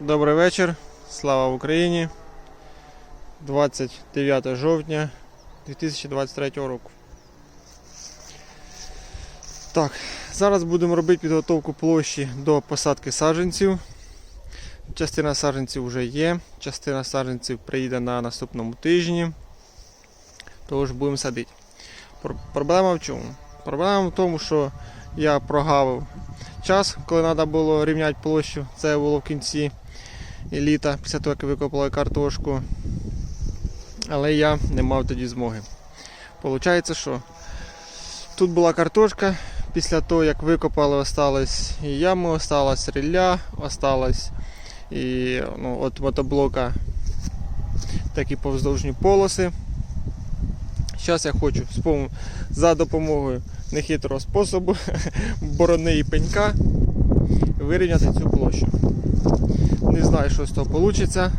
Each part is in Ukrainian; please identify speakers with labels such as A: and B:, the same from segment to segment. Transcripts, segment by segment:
A: Добрий вечір. Слава Україні. 29 жовтня 2023 року. Так, зараз будемо робити підготовку площі до посадки саджанців. Частина саджанців вже є, частина саджанців приїде на наступному тижні. Тож будемо садити. Проблема в чому? Проблема в тому, що я прогавив час, коли треба було рівняти площу. Це було в кінці літа, після того, як викопали картошку. Але я не мав тоді змоги. Получається, що тут була картошка, після того, як викопали, осталось і ями, осталась рілля, осталось і ну, от мотоблока такі повздовжні полоси. Зараз я хочу за допомогою нехитрого способу борони і пенька вирівняти цю площу. Не знаю, що з того вийде.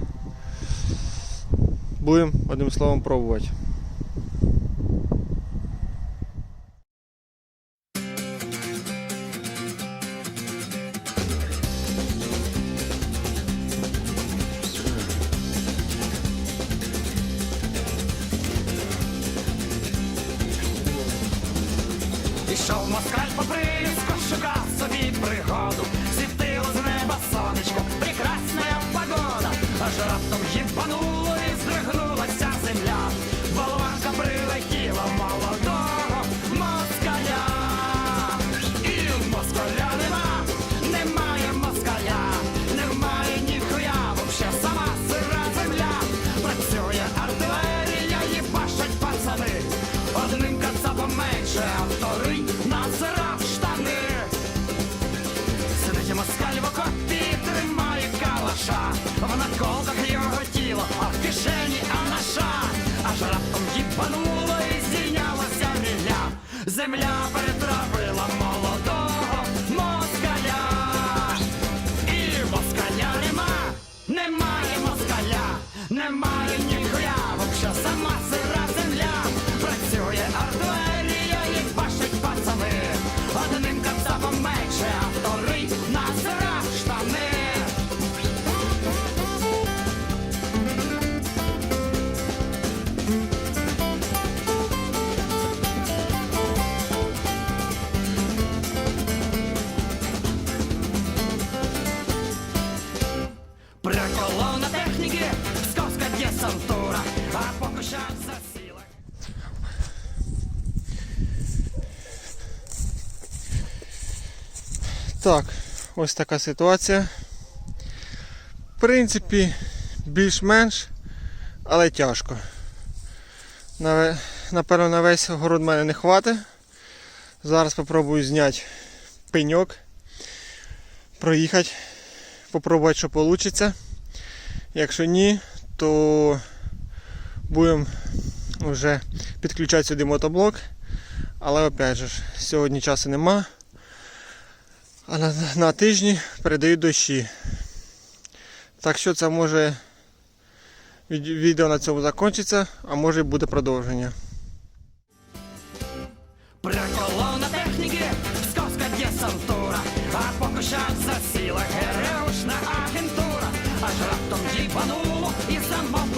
A: Будемо одним словом пробувати.
B: Ішов москаль по приску, шукав собі пригоду, світило з неба сонечко, прекрасна погода, аж раптом їбануло
A: Так, ось така ситуація. В принципі, більш-менш, але тяжко. Напевно, на весь город мене не хватить. Зараз спробую зняти пеньок, проїхати, попробувати, що вийде. Якщо ні, то будемо вже підключати сюди мотоблок. Але опять же, сьогодні часу нема. А на, на тижні передають дощі. Так що це може відео на цьому закінчиться, а може і буде продовження.
B: Приколов на техніки, псковська десантура, а поки що засіла гереушна агентура, аж раптом їбануло і замовкли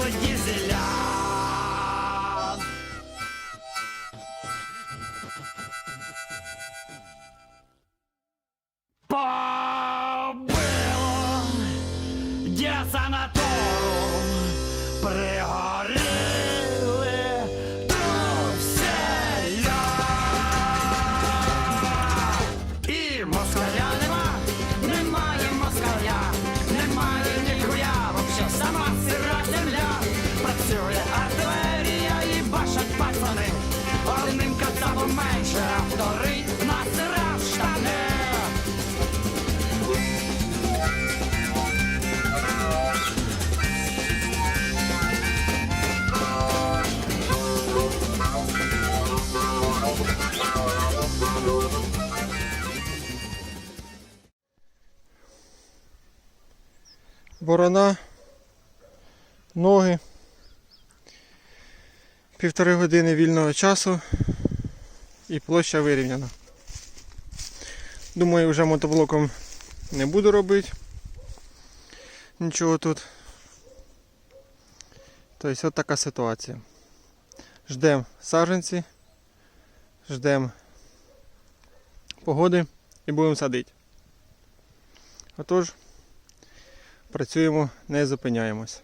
B: десанатуру, пригоріли труселя. І москаля нема, немає москаля, немає ніхуя, вообще сама сира земля. Працює артилерія і башать пацани. Одним кацапом менше, а вторий
A: Борона, ноги, півтори години вільного часу і площа вирівняна. Думаю, вже мотоблоком не буду робити. нічого тут. Тобто от така ситуація. Ждемо саджанці, ждемо погоди і будемо садити. Отож, працюємо, не зупиняємось.